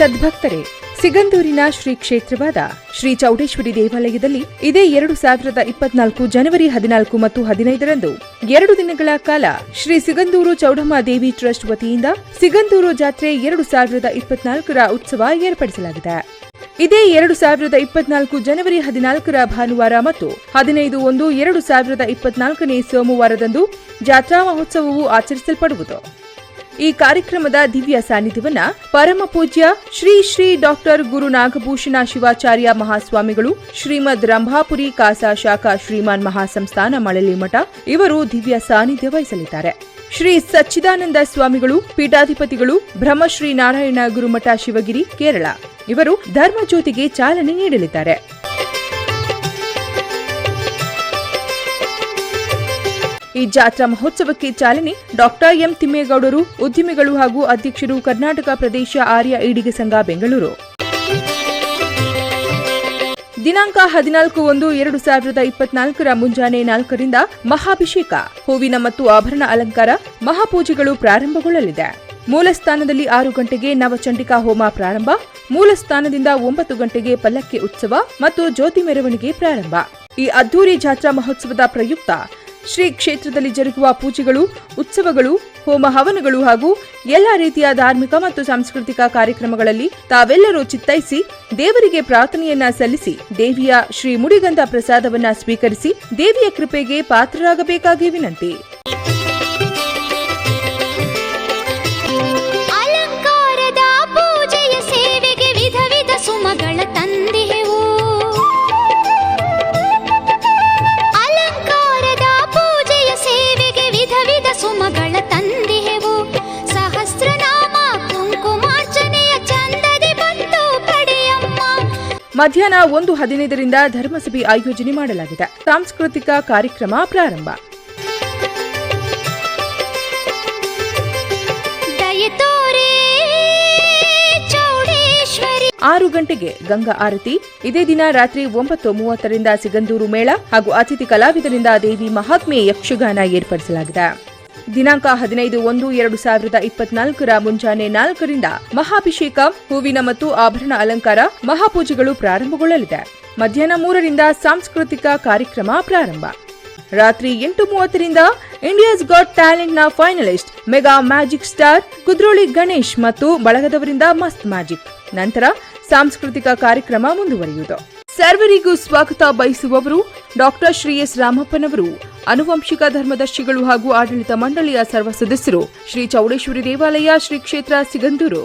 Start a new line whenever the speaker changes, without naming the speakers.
ಸದ್ಭಕ್ತರೇ, ಸಿಗಂದೂರಿನ ಶ್ರೀ ಕ್ಷೇತ್ರವಾದ ಶ್ರೀ ಚೌಡೇಶ್ವರಿ ದೇವಾಲಯದಲ್ಲಿ ಇದೇ ಎರಡು ಸಾವಿರದ ಇಪ್ಪತ್ನಾಲ್ಕು ಜನವರಿ ಹದಿನಾಲ್ಕು ಮತ್ತು ಹದಿನೈದರಂದು ಎರಡು ದಿನಗಳ ಕಾಲ ಶ್ರೀ ಸಿಗಂದೂರು ಚೌಡಮ್ಮ ದೇವಿ ಟ್ರಸ್ಟ್ ವತಿಯಿಂದ ಸಿಗಂದೂರು ಜಾತ್ರೆ ಎರಡು ಸಾವಿರದ ಇಪ್ಪತ್ನಾಲ್ಕರ ಉತ್ಸವ ಏರ್ಪಡಿಸಲಾಗಿದೆ. ಇದೇ ಎರಡು ಸಾವಿರದ ಇಪ್ಪತ್ನಾಲ್ಕು ಜನವರಿ ಹದಿನಾಲ್ಕರ ಭಾನುವಾರ ಮತ್ತು ಹದಿನೈದು ಒಂದು ಎರಡು ಸಾವಿರದ ಇಪ್ಪತ್ನಾಲ್ಕನೇ ಸೋಮವಾರದಂದು ಜಾತ್ರಾ ಮಹೋತ್ಸವವು ಆಚರಿಸಲ್ಪಡುವುದು. ಈ ಕಾರ್ಯಕ್ರಮದ ದಿವ್ಯ ಸಾನ್ನಿಧ್ಯವನ್ನ ಪರಮ ಪೂಜ್ಯ ಶ್ರೀ ಶ್ರೀ ಡಾಕ್ಟರ್ ಗುರು ನಾಗಭೂಷಣ ಶಿವಾಚಾರ್ಯ ಮಹಾಸ್ವಾಮಿಗಳು ಶ್ರೀಮದ್ ರಂಭಾಪುರಿ ಕಾಸಾ ಶಾಖಾ ಶ್ರೀಮಾನ್ ಮಹಾಸಂಸ್ಥಾನ ಮಳಲಿ ಮಠ ಇವರು ದಿವ್ಯ ಸಾನ್ನಿಧ್ಯ ವಹಿಸಲಿದ್ದಾರೆ. ಶ್ರೀ ಸಚ್ಚಿದಾನಂದ ಸ್ವಾಮಿಗಳು, ಪೀಠಾಧಿಪತಿಗಳು, ಬ್ರಹ್ಮಶ್ರೀ ನಾರಾಯಣ ಗುರುಮಠ ಶಿವಗಿರಿ, ಕೇರಳ. ಇವರು ಧರ್ಮಜ್ಯೋತಿಗೆ ಚಾಲನೆ ನೀಡಲಿದ್ದಾರೆ. ಈ ಜಾತ್ರಾ ಮಹೋತ್ಸವಕ್ಕೆ ಚಾಲನೆ ಡಾಕ್ಟರ್ ಎಂ ತಿಮ್ಮೇಗೌಡರು, ಉದ್ಯಮಿಗಳು ಹಾಗೂ ಅಧ್ಯಕ್ಷರು ಕರ್ನಾಟಕ ಪ್ರದೇಶ ಆರ್ಯ ಈಡಿಗೆ ಸಂಘ, ಬೆಂಗಳೂರು. ದಿನಾಂಕ ಹದಿನಾಲ್ಕು ಒಂದು ಎರಡು ಸಾವಿರದ ಇಪ್ಪತ್ನಾಲ್ಕರ ಮುಂಜಾನೆ ನಾಲ್ಕರಿಂದ ಮಹಾಭಿಷೇಕ, ಹೂವಿನ ಮತ್ತು ಆಭರಣ ಅಲಂಕಾರ, ಮಹಾಪೂಜೆಗಳು ಪ್ರಾರಂಭಗೊಳ್ಳಲಿದೆ. ಮೂಲಸ್ಥಾನದಲ್ಲಿ ಆರು ಗಂಟೆಗೆ ನವಚಂಡಿಕಾ ಹೋಮ ಪ್ರಾರಂಭ, ಮೂಲಸ್ಥಾನದಿಂದ ಒಂಬತ್ತು ಗಂಟೆಗೆ ಪಲ್ಲಕ್ಕಿ ಉತ್ಸವ ಮತ್ತು ಜ್ಯೋತಿ ಮೆರವಣಿಗೆ ಪ್ರಾರಂಭ. ಈ ಅದ್ದೂರಿ ಜಾತ್ರಾ ಮಹೋತ್ಸವದ ಪ್ರಯುಕ್ತ ಶ್ರೀ ಕ್ಷೇತ್ರದಲ್ಲಿ ಜರುಗುವ ಪೂಜೆಗಳು, ಉತ್ಸವಗಳು, ಹೋಮ ಹವನಗಳು ಹಾಗೂ ಎಲ್ಲಾ ರೀತಿಯ ಧಾರ್ಮಿಕ ಮತ್ತು ಸಾಂಸ್ಕೃತಿಕ ಕಾರ್ಯಕ್ರಮಗಳಲ್ಲಿ ತಾವೆಲ್ಲರೂ ಚಿತ್ತೈಸಿ ದೇವರಿಗೆ ಪ್ರಾರ್ಥನೆಯನ್ನ ಸಲ್ಲಿಸಿ ದೇವಿಯ ಶ್ರೀ ಮುಡಿಗಂಧ ಪ್ರಸಾದವನ್ನ ಸ್ವೀಕರಿಸಿ ದೇವಿಯ ಕೃಪೆಗೆ ಪಾತ್ರರಾಗಬೇಕಾಗಿ ವಿನಂತಿ.
ಅಲಂಕಾರದ ಪೂಜೆಯ ಸೇವೆಗೆ ವಿಧ ವಿಧ ಸುಮಗಳ ತಂದೆವು
ಮಧ್ಯಾಹ್ನ ಒಂದು ಹದಿನೈದರಿಂದ ಧರ್ಮಸಭೆ ಆಯೋಜನೆ ಮಾಡಲಾಗಿದೆ. ಸಾಂಸ್ಕೃತಿಕ ಕಾರ್ಯಕ್ರಮ ಪ್ರಾರಂಭ. ಆರು ಗಂಟೆಗೆ ಗಂಗಾ ಆರತಿ ಇದೇ ದಿನ ರಾತ್ರಿ ಒಂಬತ್ತು ಮೂವತ್ತರಿಂದ ಸಿಗಂದೂರು ಮೇಳ ಹಾಗೂ ಅತಿಥಿ ಕಲಾವಿದರಿಂದ ದೇವಿ ಮಹಾತ್ಮೆ ಯಕ್ಷಗಾನ ಏರ್ಪಡಿಸಲಾಗಿದೆ. ದಿನಾಂಕ ಹದಿನೈದು ಒಂದು ಎರಡು ಸಾವಿರದ ಇಪ್ಪತ್ನಾಲ್ಕರ ಮುಂಜಾನೆ ನಾಲ್ಕರಿಂದ ಮಹಾಭಿಷೇಕ, ಹೂವಿನ ಮತ್ತು ಆಭರಣ ಅಲಂಕಾರ, ಮಹಾಪೂಜೆಗಳು ಪ್ರಾರಂಭಗೊಳ್ಳಲಿದೆ. ಮಧ್ಯಾಹ್ನ ಮೂರರಿಂದ ಸಾಂಸ್ಕೃತಿಕ ಕಾರ್ಯಕ್ರಮ ಪ್ರಾರಂಭ. ರಾತ್ರಿ ಎಂಟು ಮೂವತ್ತರಿಂದ India's got ಟ್ಯಾಲೆಂಟ್ನ finalist, mega magic star Kudroli Ganesh ಮತ್ತು ಬಳಗದವರಿಂದ ಮಸ್ತ್ ಮ್ಯಾಜಿಕ್. ನಂತರ ಸಾಂಸ್ಕೃತಿಕ ಕಾರ್ಯಕ್ರಮ ಮುಂದುವರಿಯುವುದು. ಸರ್ವರಿಗೂ ಸ್ವಾಗತ ಬಯಸುವವರು ಡಾಕ್ಟರ್ ಶ್ರೀ ಎಸ್ ರಾಮಪ್ಪನವರು, ಅನುವಂಶಿಕ ಧರ್ಮದರ್ಶಿಗಳು ಹಾಗೂ ಆಡಳಿತ ಮಂಡಳಿಯ ಸರ್ವ ಸದಸ್ಯರು, ಶ್ರೀ ಚೌಡೇಶ್ವರಿ ದೇವಾಲಯ ಶ್ರೀ ಕ್ಷೇತ್ರ ಸಿಗಂದೂರು.